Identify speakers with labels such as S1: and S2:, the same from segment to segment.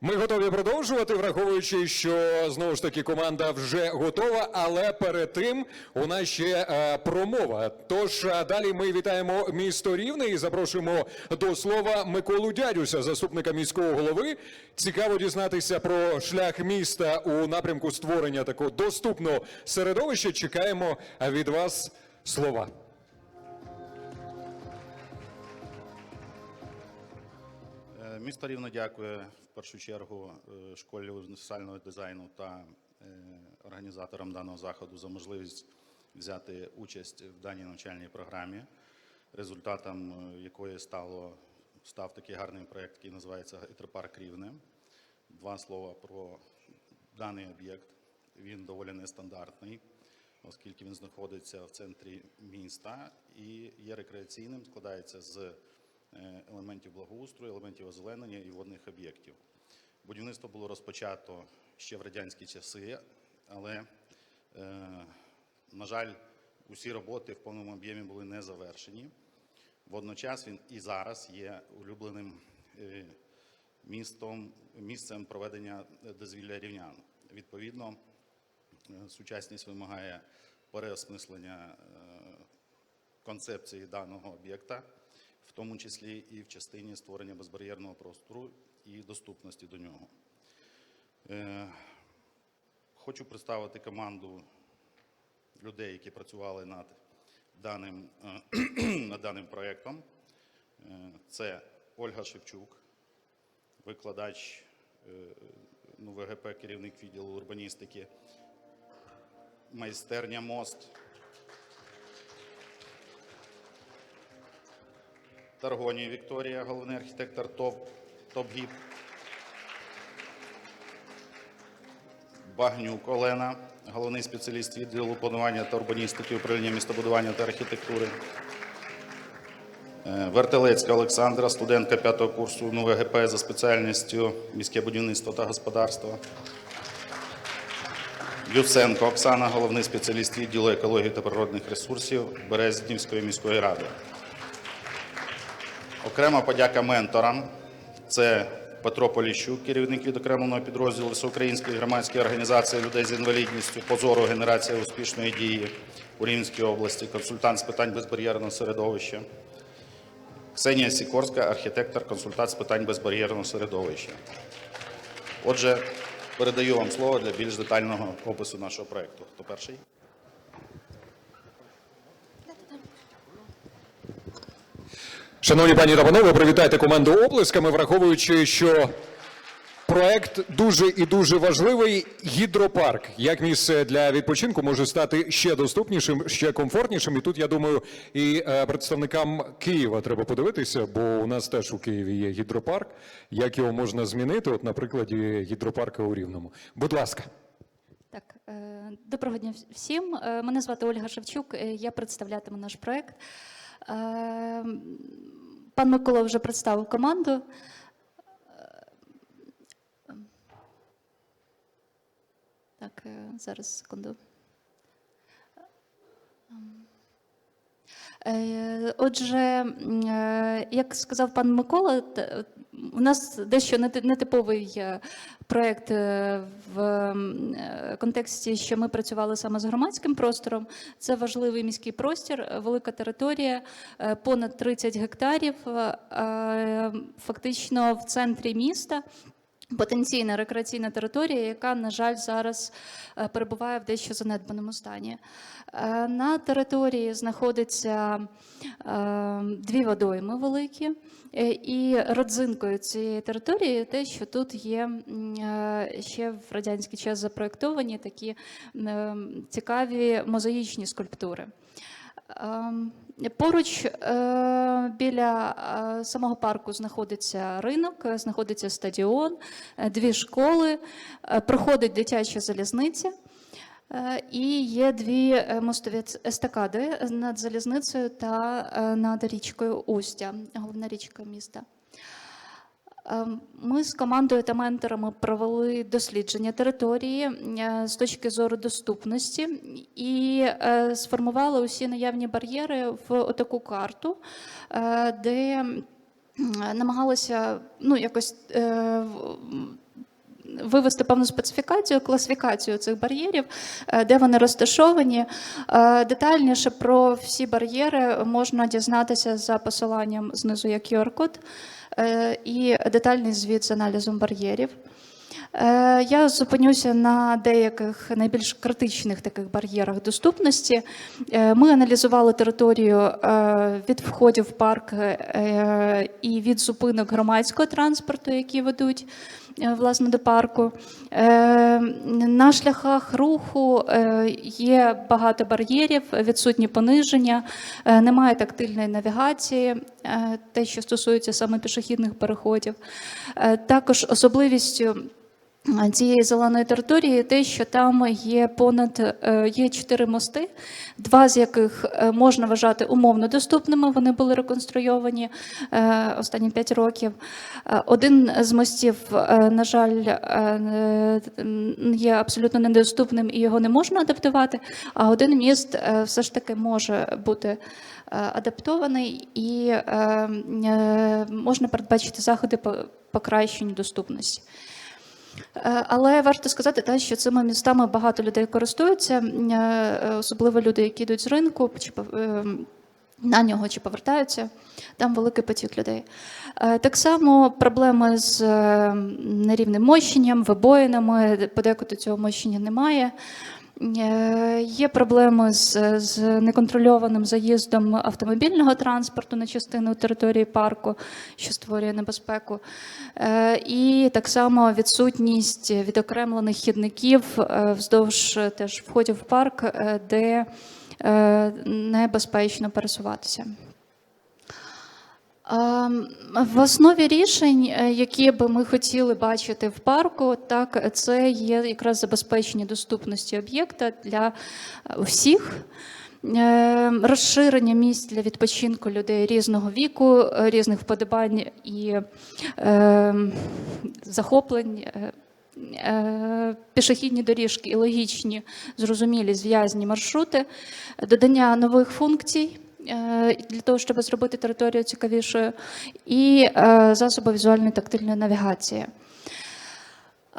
S1: Ми готові продовжувати, враховуючи, що знову ж таки команда вже готова, але перед тим у нас ще е, промова. Тож е, далі ми вітаємо місто Рівне і запрошуємо до слова Миколу Дядюся, заступника міського голови. Цікаво дізнатися про шлях міста у напрямку створення такого доступного середовища. Чекаємо від вас слова.
S2: Е, Місто Рівно дякує першу чергу е, школі універсального дизайну та е, організаторам даного заходу за можливість взяти участь в даній навчальній програмі, результатом е, якої стало став такий гарний проєкт, який називається Гідропарк Рівне. Два слова про даний об'єкт. Він доволі нестандартний, оскільки він знаходиться в центрі міста і є рекреаційним, складається з елементів благоустрою, елементів озеленення і водних об'єктів. Будівництво було розпочато ще в радянські часи, але, е, на жаль, усі роботи в повному об'ємі були не завершені. Водночас він і зараз є улюбленим е, містом, місцем проведення дозвілля рівнян. Відповідно, е, сучасність вимагає переосмислення концепції даного об'єкта, в тому числі і в частині створення безбар'єрного простору і доступності до нього. Е, Хочу представити команду людей, які працювали над даним, е, над даним проєктом. Е, Це Ольга Шевчук, викладач ну, ВГП, керівник відділу урбаністики, майстерня мост. Таргоній Вікторія, головний архітектор ТОП, ТОП-ГІП. Багнюк Олена, головний спеціаліст відділу планування та урбаністики управління містобудування та архітектури. Е, Вертелецька Олександра, студентка п'ятого курсу НУВГП за спеціальністю міське будівництво та господарство. Юценко Оксана, головний спеціаліст відділу екології та природних ресурсів Березнівської міської ради. Окрема подяка менторам. Це Петро Поліщук, керівник відокремленого підрозділу Всеукраїнської громадської організації людей з інвалідністю позору генерація успішної дії у Рівненській області, консультант з питань безбар'єрного середовища. Ксенія Сікорська, архітектор, консультант з питань безбар'єрного середовища. Отже, передаю вам слово для більш детального опису нашого проєкту. Хто перший?
S1: Шановні пані та панове, привітайте команду оплесками, враховуючи, що проект дуже і дуже важливий. Гідропарк як місце для відпочинку може стати ще доступнішим, ще комфортнішим. І тут я думаю, і е, представникам Києва треба подивитися, бо у нас теж у Києві є гідропарк. Як його можна змінити? От на прикладі гідропарка у Рівному. Будь ласка.
S3: Так, е, доброго дня всім. Е, Мене звати Ольга Шевчук. Я представлятиму наш проект. Е, Пан Микола вже представив команду. Е, Так, е, зараз секунду. Е, Отже, е, як сказав пан Микола, у нас дещо нети- нетиповий е, проєкт в контексті, що ми працювали саме з громадським простором. Це важливий міський простір, велика територія, понад 30 гектарів, фактично в центрі міста. Потенційна рекреаційна територія, яка, на жаль, зараз е, перебуває в дещо занедбаному стані. Е, На території знаходиться е, дві водойми великі, і родзинкою цієї території те, що тут є ще в радянський час запроєктовані такі цікаві мозаїчні скульптури. Ем, Поруч е, біля е, самого парку знаходиться ринок, знаходиться стадіон, е, дві школи, проходить дитяча залізниця. І є дві мостові естакади над залізницею та над річкою Устя, головна річка міста. Ем, Ми з командою та менторами провели дослідження території е, з точки зору доступності і е, сформували усі наявні бар'єри в таку карту, е, де намагалися ну, якось вивести певну специфікацію, класифікацію цих бар'єрів, е, де вони розташовані. Е, Детальніше про всі бар'єри можна дізнатися за посиланням знизу як QR-код е, і детальний звіт з аналізом бар'єрів. Е, Я зупинюся на деяких найбільш критичних таких бар'єрах доступності. Е, Ми аналізували територію е, від входів в парк і від зупинок громадського транспорту, які ведуть власне до парку. На шляхах руху є багато бар'єрів, відсутні пониження, немає тактильної навігації, те, що стосується саме пішохідних переходів. Також особливістю цієї зеленої території те, що там є понад е, є чотири мости, два з яких е, можна вважати умовно доступними. Вони були реконструйовані е, останні п'ять років. Один з мостів, на жаль, є абсолютно недоступним і його не можна адаптувати. А один міст все ж таки може бути адаптований і можна передбачити заходи по покращенню доступності. Е, Але варто сказати, та що цими містами багато людей користуються, е, особливо люди, які йдуть з ринку, чи е, на нього чи повертаються. Там великий потік людей. Е, Так само проблеми з е, нерівним мощенням, вибоїнами, подекуди цього мощення немає. Е, Є проблеми з, з неконтрольованим заїздом автомобільного транспорту на частину території парку, що створює небезпеку. Е, І так само відсутність відокремлених хідників е, вздовж теж входів в парк, де небезпечно пересуватися. Ем, В основі рішень, е, які би ми хотіли бачити в парку, так це є якраз забезпечення доступності об'єкта для е, всіх. Е, Розширення місць для відпочинку людей різного віку, е, різних вподобань і е, захоплень, е, пішохідні доріжки і логічні, зрозумілі зв'язні маршрути, додання нових функцій для того, щоб зробити територію цікавішою, і е, засоби візуальної тактильної навігації.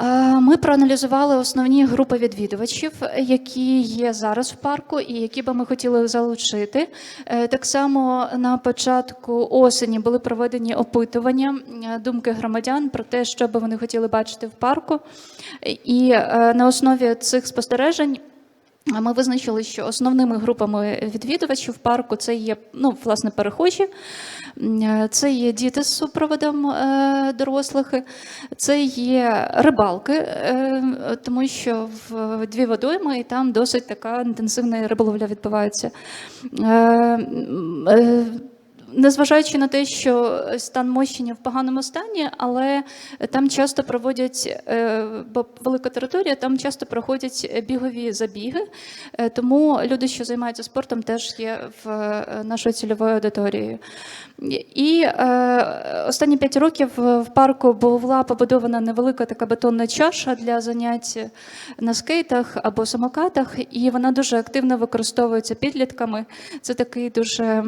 S3: Е, Ми проаналізували основні групи відвідувачів, які є зараз в парку, і які би ми хотіли залучити. Е, Так само на початку осені були проведені опитування е, думки громадян про те, що би вони хотіли бачити в парку. І е, на основі цих спостережень. Ми визначили, що основними групами відвідувачів парку це є ну, власне перехожі, е, це є діти з супроводом е, дорослих, це є рибалки, е, тому що в дві водойми і там досить така інтенсивна риболовля відбувається. Незважаючи на те, що стан мощення в поганому стані, але там часто проводять, е, бо велика територія, там часто проходять бігові забіги. Е, Тому люди, що займаються спортом, теж є в е, нашою цільовою аудиторією. І останні п'ять років в парку була побудована невелика така бетонна чаша для занять на скейтах або самокатах, і вона дуже активно використовується підлітками. Це такий дуже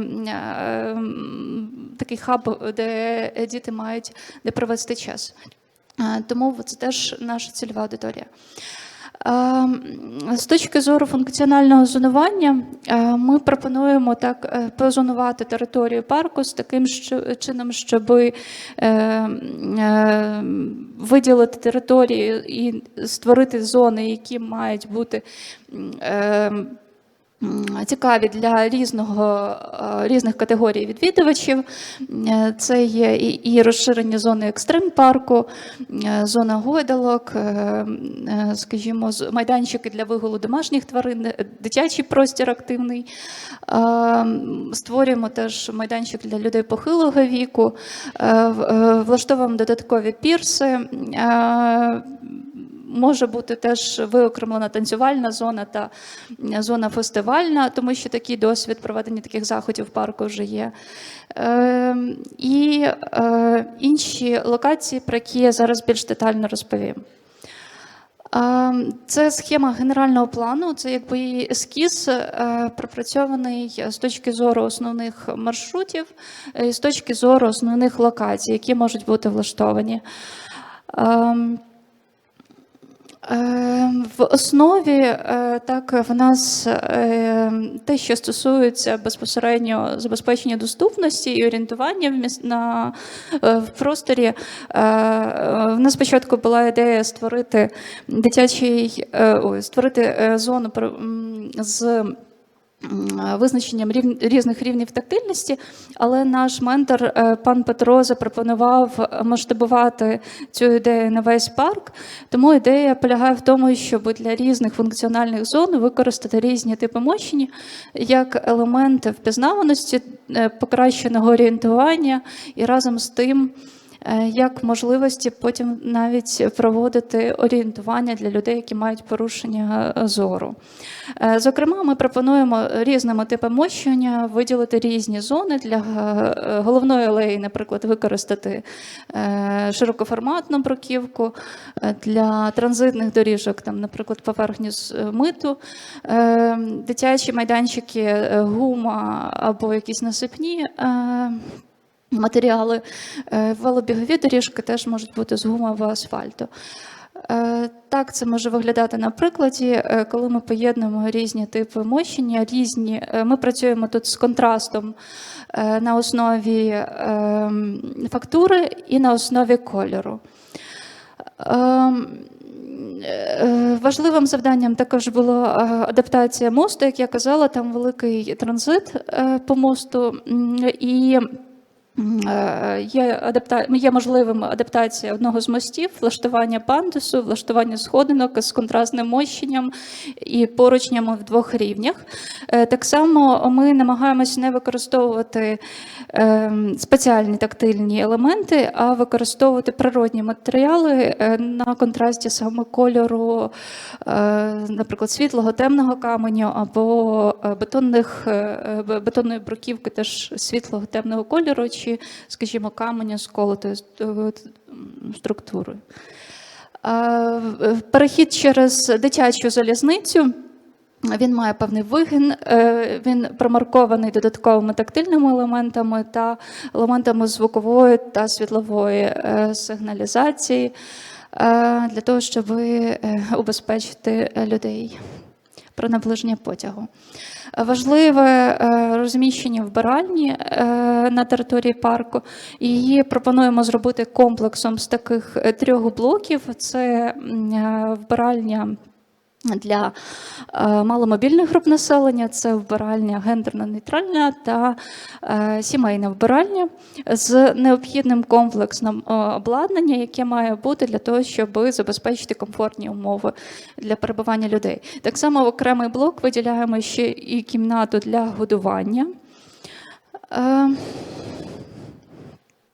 S3: такий хаб, де діти мають де провести час. Е, Тому це теж наша цільова аудиторія. Е, З точки зору функціонального зонування, е, ми пропонуємо так позонувати територію парку з таким чином, щоб виділити територію і створити зони, які мають бути цікаві для різного, е, різних категорій відвідувачів. Е, Це є і, розширення зони екстрим парку, е, зона гойдалок, скажімо, майданчики для вигулу домашніх тварин, дитячий простір активний. Створюємо теж майданчик для людей похилого віку, влаштовуємо додаткові пірси. Е, Може бути теж виокремлена танцювальна зона та зона фестивальна, тому що такий досвід проведення таких заходів в парку вже є. Е, і е, інші локації, про які я зараз більш детально розповім. Це схема генерального плану, це якби ескіз, е, пропрацьований з точки зору основних маршрутів, е, і з точки зору основних локацій, які можуть бути влаштовані. Ем, В основі е, так в нас е, те, що стосується безпосередньо забезпечення доступності і орієнтування в міс- на е, в просторі. е, В нас спочатку була ідея створити дитячий створити зону з визначенням рів- різних рівнів тактильності, але наш ментор е, пан Петро запропонував масштабувати цю ідею на весь парк. Тому ідея полягає в тому, щоб для різних функціональних зон використати різні типи мощені як елементи впізнаваності, е, покращеного орієнтування і разом з тим. Е, Як можливості потім навіть проводити орієнтування для людей, які мають порушення е, зору. Е, Зокрема, ми пропонуємо різними типами мощення виділити різні зони для головної алеї, наприклад, використати широкоформатну бруківку для транзитних доріжок, там, наприклад, поверхню з миту, дитячі майданчики, гума або якісь насипні. Матеріали Е, велобігові доріжки теж можуть бути з гумового асфальту. Е, Так, це може виглядати на прикладі, е, коли ми поєднуємо різні типи мощення, різні. Ми працюємо тут з контрастом на основі е, фактури і на основі кольору. Ем, Важливим завданням також була адаптація мосту. Як я казала, там великий транзит по мосту, і є, адапта... є можливим адаптація одного з мостів, влаштування пандусу, влаштування сходинок з контрастним мощенням і поручнями в двох рівнях. Е, Так само ми намагаємося не використовувати ем, спеціальні тактильні елементи, а використовувати природні матеріали е, на контрасті саме кольору, е, наприклад, світлого темного каменю або е, бетонних, е, бетонної бруківки теж світлого темного кольору, чи, скажімо, каменя з колотою с- е, структурою. Перехід через дитячу залізницю. Він має певний вигін, е, він промаркований додатковими тактильними елементами та елементами звукової та світлової е, сигналізації для того, щоб убезпечити людей про наближення потягу. Важливе е, розміщення вбиральні е, на території парку. Її пропонуємо зробити комплексом з таких е, трьох блоків: це вбиральня. Для е, маломобільних груп населення це вбиральня гендерно-нейтральна та е, сімейна вбиральня з необхідним комплексним е, обладнання, яке має бути для того, щоб забезпечити комфортні умови для перебування людей. Так само в окремий блок виділяємо ще і кімнату для годування.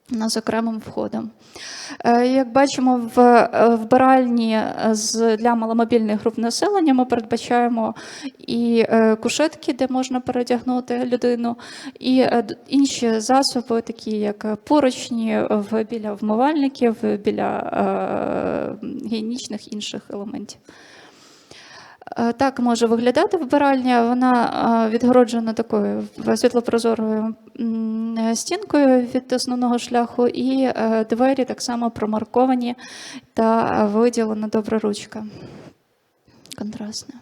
S3: З окремим входом. Е, Як бачимо, в е, вбиральні е, для маломобільних груп населення ми передбачаємо і кушетки, де можна передягнути людину, і інші засоби, такі як поручні біля вмивальників, біля гігієнічних інших елементів. Е, Так може виглядати вбиральня. Вона е, відгороджена такою світлопрозорою е, стінкою від основного шляху, і двері так само промарковані та виділена добра ручка. Контрастна.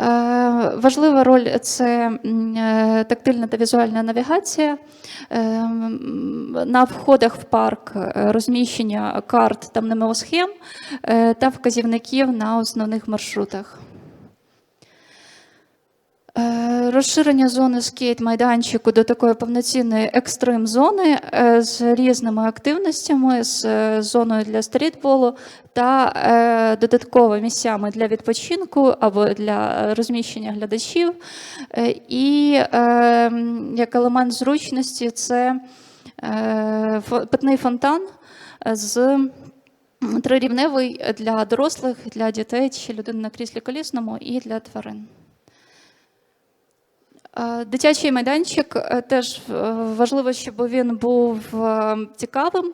S3: Е, Важлива роль це е, тактильна та візуальна навігація. Е, На входах в парк розміщення карт та мнемосхем та вказівників на основних маршрутах. Е, Розширення зони скейт-майданчику до такої повноцінної екстрим-зони е, з різними активностями, з е, зоною для стрітболу та додатковими місцями для відпочинку або для розміщення глядачів. І як елемент зручності це питний фонтан з трирівневий для дорослих, для дітей чи людини на кріслі колісному і для тварин. Е, Дитячий майданчик е, теж е, важливо, щоб він був цікавим.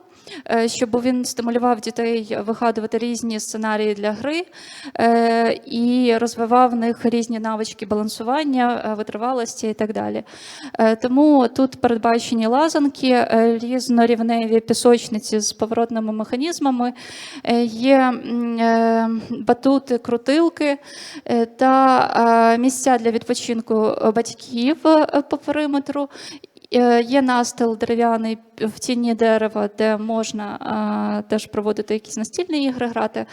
S3: щоб він стимулював дітей вигадувати різні сценарії для гри і розвивав в них різні навички балансування, витривалості і так далі. Тому тут передбачені лазанки, різнорівневі пісочниці з поворотними механізмами, є батути, крутилки та місця для відпочинку батьків е, по периметру. Е, Є настил дерев'яний в тіні дерева, де можна а, теж проводити якісь настільні ігри грати.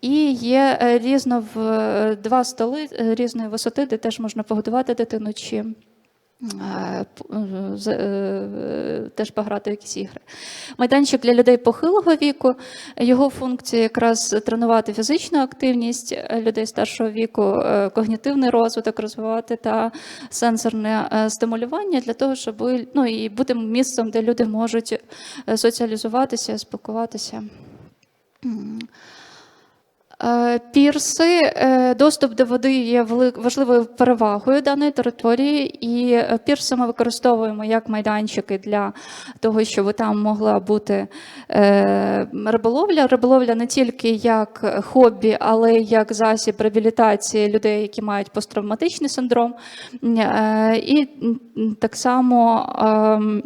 S3: І є е, різно в е, два столи е, різної висоти, де теж можна погодувати дитину чи е, е, е, теж пограти в якісь ігри. Майданчик для людей похилого віку. Його функція якраз тренувати фізичну активність е, людей старшого віку, е, когнітивний розвиток розвивати та сенсорне е, стимулювання для того, щоб ну, і бути місцем, де люди можуть е, соціалізуватися, спілкуватися. Е, Пірси, е, доступ до води є важливою перевагою даної території, і е, пірси ми використовуємо як майданчики для того, щоб там могла бути риболовля. Риболовля не тільки як хобі, але як засіб реабілітації людей, які мають посттравматичний синдром. І так само. ем,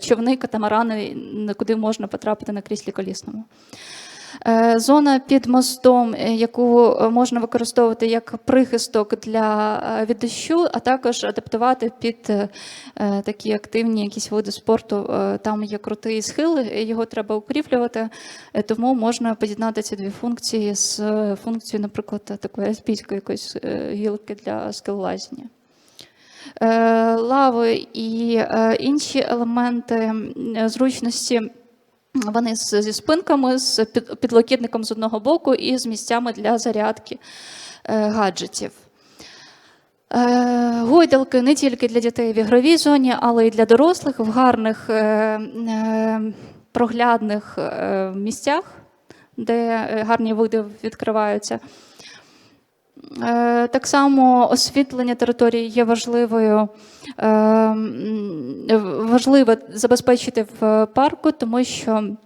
S3: Човни, катамарани, куди можна потрапити на кріслі колісному. Е, Зона під мостом, е, яку е, можна використовувати як прихисток для від дощу, а також адаптувати під такі активні якісь види спорту. Там є крутий схил, його треба укріплювати, тому можна поєднати ці дві функції з функцією, наприклад, такої альпійської якоїсь гілки для скелелазіння. Е, Лави і інші елементи зручності. Вони зі спинками, з під- підлокітником з одного боку і з місцями для зарядки е, гаджетів. Е, Гойдалки не тільки для дітей в ігровій зоні, але й для дорослих в гарних е, проглядних місцях, де гарні види відкриваються. Е, Так само освітлення території є важливою. е, Важливо забезпечити в парку, тому що е,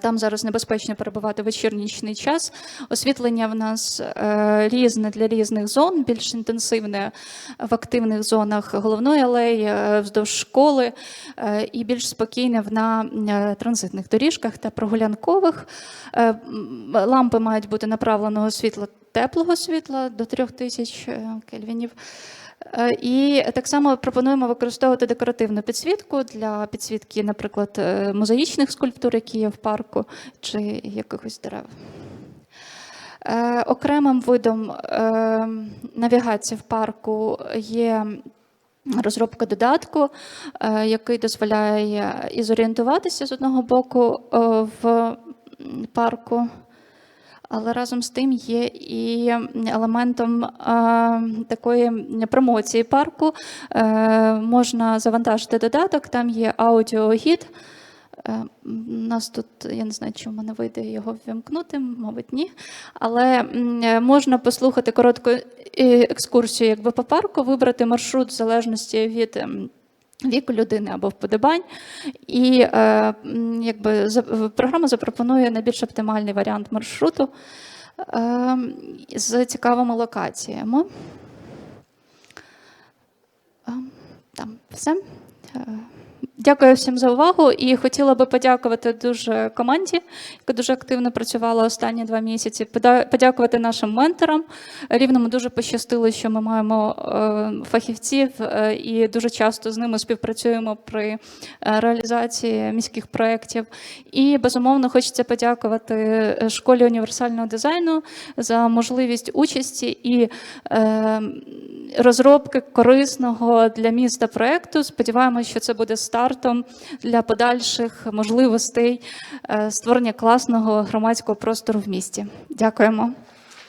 S3: там зараз небезпечно перебувати в вечірній нічний час. Освітлення в нас е, різне для різних зон, більш інтенсивне в активних зонах головної алеї, е, вздовж школи, е, і більш спокійне в- на е, транзитних доріжках та прогулянкових. Е, Лампи мають бути направленого світла теплого світла до 3000 е, кельвінів. Е, І так само пропонуємо використовувати декоративну підсвітку для підсвітки, наприклад, е, мозаїчних скульптур, які є в парку, чи якихось дерев. Е, Окремим видом навігації в парку є розробка додатку, який дозволяє і зорієнтуватися з одного боку в парку. Але разом з тим є і елементом е, такої промоції парку. Е, можна завантажити додаток, там є аудіогід. Е, У нас тут, я не знаю, чи в мене вийде його ввімкнути, мабуть, ні. Але можна послухати коротку екскурсію якби, по парку, вибрати маршрут в залежності від. Ем, Віку людини або вподобань, і е, якби програма запропонує найбільш оптимальний варіант маршруту е, з цікавими локаціями. Е, Там все. Дякую всім за увагу і хотіла би подякувати дуже команді, яка дуже активно працювала останні два місяці. Подякувати нашим менторам. Рівному дуже пощастило, що ми маємо е, фахівців е, і дуже часто з ними співпрацюємо при е, реалізації міських проєктів. І безумовно хочеться подякувати школі універсального дизайну за можливість участі і розробки корисного для міста проєкту. Сподіваємося, що це буде стартом для подальших можливостей е, створення класного громадського простору в місті. Дякуємо.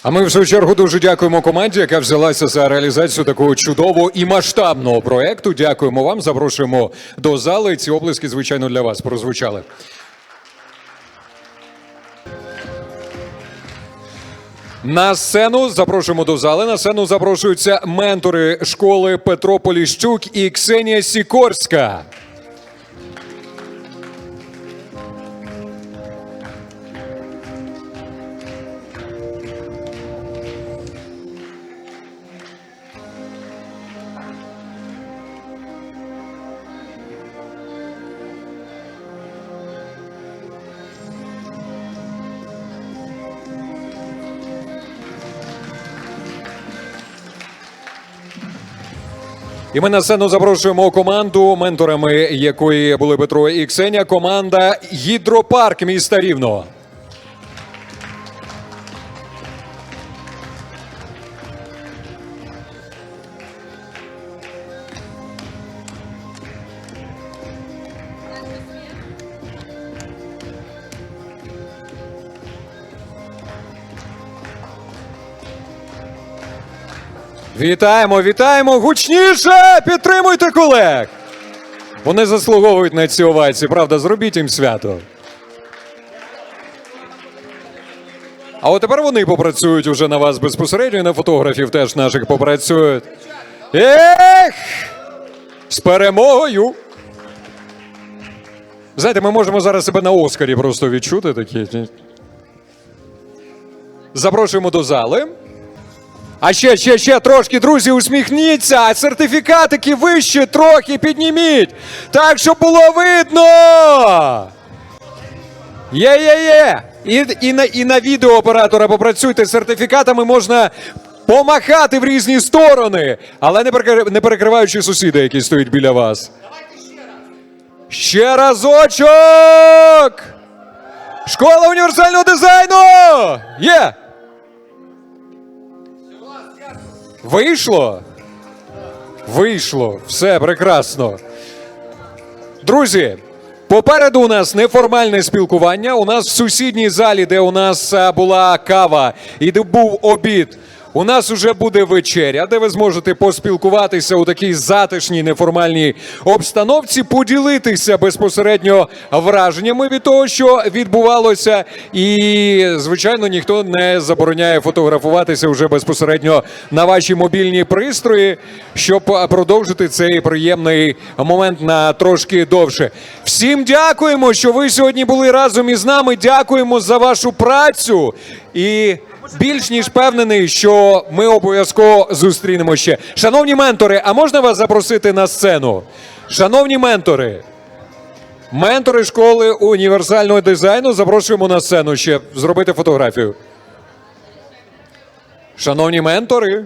S1: А ми в свою чергу дуже дякуємо команді, яка взялася за реалізацію такого чудового і масштабного проекту. Дякуємо вам. Запрошуємо до зали. Ці облиски, звичайно, для вас прозвучали. На сцену запрошуємо до зали. На сцену запрошуються ментори школи Петро Поліщук і Ксенія Сікорська. І ми на сцену запрошуємо команду, менторами якої були Петро і Ксеня. Команда Гідропарк міста Рівного. Вітаємо, вітаємо! Гучніше! Підтримуйте колег! Вони заслуговують на ці овації, правда, зробіть їм свято. А от тепер вони попрацюють уже на вас безпосередньо, і на фотографів теж наших попрацюють. Ех! З перемогою! Знаєте, ми можемо зараз себе на Оскарі просто відчути такі. Запрошуємо до зали. А ще, ще, ще трошки, друзі, усміхніться, сертифікатики вище трохи підніміть, так, щоб було видно. Є, є, є. І, і, на, і на відеооператора попрацюйте з сертифікатами можна помахати в різні сторони, але не, перекриваючи сусіда, який стоїть біля вас. Ще разочок! Школа універсального дизайну! Є! Вийшло? Вийшло. Все прекрасно. Друзі, попереду у нас неформальне спілкування. У нас в сусідній залі, де у нас була кава і де був обід. У нас уже буде вечеря, де ви зможете поспілкуватися у такій затишній неформальній обстановці, поділитися безпосередньо враженнями від того, що відбувалося. І, звичайно, ніхто не забороняє фотографуватися вже безпосередньо на ваші мобільні пристрої, щоб продовжити цей приємний момент на трошки довше. Всім дякуємо, що ви сьогодні були разом із нами. Дякуємо за вашу працю і. Більш ніж впевнений, що ми обов'язково зустрінемо ще. Шановні ментори, а можна вас запросити на сцену? Шановні ментори, ментори школи універсального дизайну, запрошуємо на сцену ще зробити фотографію. Шановні ментори,